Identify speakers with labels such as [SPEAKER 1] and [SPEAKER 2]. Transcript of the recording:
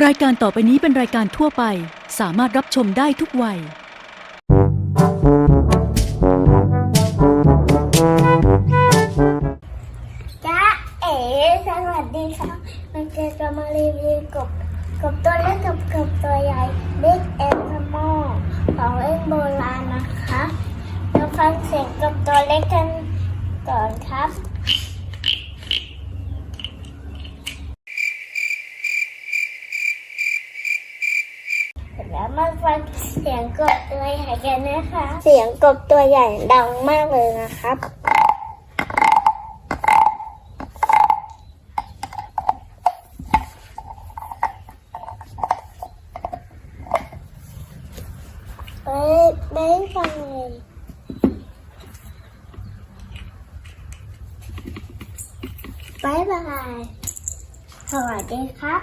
[SPEAKER 1] รายการต่อไปนี้เป็นรายการทั่วไป สามารถรับชมได้ทุกวัย
[SPEAKER 2] จ้าเอ๋สวัสดีค่ะมันจะจะมารีวิวกบกบตัวเล็กกับกบตัวใหญ่ Big and Small ของเล่นโบราณนะคะมาฟังเสียงกบตัวเล็กกันก่อนครับ แล้วมาฟังเสียงกบตัวใหญ่กันนะคะ เสียงกบตัวใหญ่ดังมากเลยนะครับไปไปฟังเลยบายบาย สวัสดีครับ